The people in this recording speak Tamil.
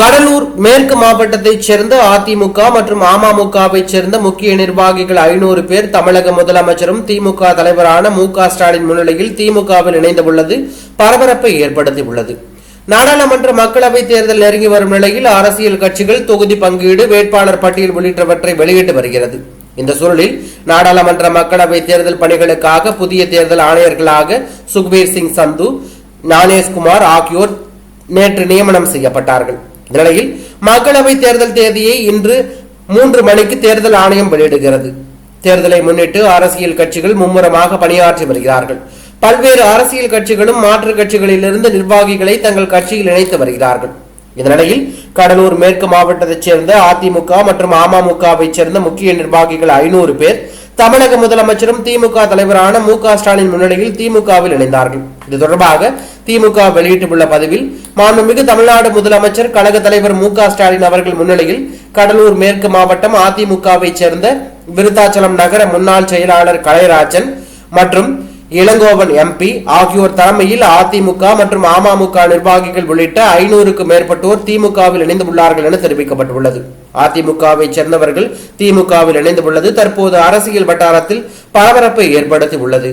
கடலூர் மேற்கு மாவட்டத்தைச் சேர்ந்த அதிமுக மற்றும் அமமுகவைச் சேர்ந்த முக்கிய நிர்வாகிகள் ஐநூறு பேர் தமிழக முதலமைச்சரும் திமுக தலைவரான மு க ஸ்டாலின் முன்னிலையில் திமுகவில் இணைந்துள்ளது பரபரப்பை ஏற்படுத்தியுள்ளது. நாடாளுமன்ற மக்களவைத் தேர்தல் நெருங்கி வரும் நிலையில் அரசியல் கட்சிகள் தொகுதி பங்கீடு வேட்பாளர் பட்டியல் உள்ளிட்டவற்றை வெளியிட்டு வருகிறது. இந்த சூழலில் நாடாளுமன்ற மக்களவைத் தேர்தல் பணிகளுக்காக புதிய தேர்தல் ஆணையர்களாக சுக்பீர் சிங் சந்து ஞானேஷ்குமார் ஆகியோர் நேற்று நியமனம் செய்யப்பட்டார்கள். இந்நிலையில் மக்களவை தேர்தல் தேதியை இன்று மூன்று மணிக்கு தேர்தல் ஆணையம் வெளியிடுகிறது. தேர்தலை முன்னிட்டு அரசியல் கட்சிகள் மும்முரமாக பணியாற்றி வருகிறார்கள். பல்வேறு அரசியல் கட்சிகளும் மாற்று கட்சிகளிலிருந்து நிர்வாகிகளை தங்கள் கட்சியில் இணைத்து வருகிறார்கள். இதனிடையில் கடலூர் மேற்கு மாவட்டத்தைச் சேர்ந்த அதிமுக மற்றும் அமமுகவைச் சேர்ந்த முக்கிய நிர்வாகிகள் ஐநூறு பேர் தமிழக முதலமைச்சரும் திமுக தலைவரான மு க ஸ்டாலின் முன்னிலையில் திமுகவில் இணைந்தார்கள். இது தொடர்பாக திமுக வெளியிட்டுள்ள பதிவில் மாண்புமிகு தமிழ்நாடு முதலமைச்சர் கழக தலைவர் மு க ஸ்டாலின் அவர்கள் முன்னிலையில் கடலூர் மேற்கு மாவட்டம் அதிமுகவைச் சேர்ந்த விருத்தாச்சலம் நகர முன்னாள் செயலாளர் கலைராஜன் மற்றும் இளங்கோவன் எம்பி ஆகியோர் தலைமையில் அதிமுக மற்றும் அமமுக நிர்வாகிகள் உள்ளிட்ட ஐநூறுக்கும் மேற்பட்டோர் திமுகவில் இணைந்துள்ளார்கள் என தெரிவிக்கப்பட்டுள்ளது. அதிமுகவை சேர்ந்தவர்கள் திமுகவில் இணைந்துள்ளது தற்போது அரசியல் வட்டாரத்தில் பரபரப்பை ஏற்படுத்தி உள்ளது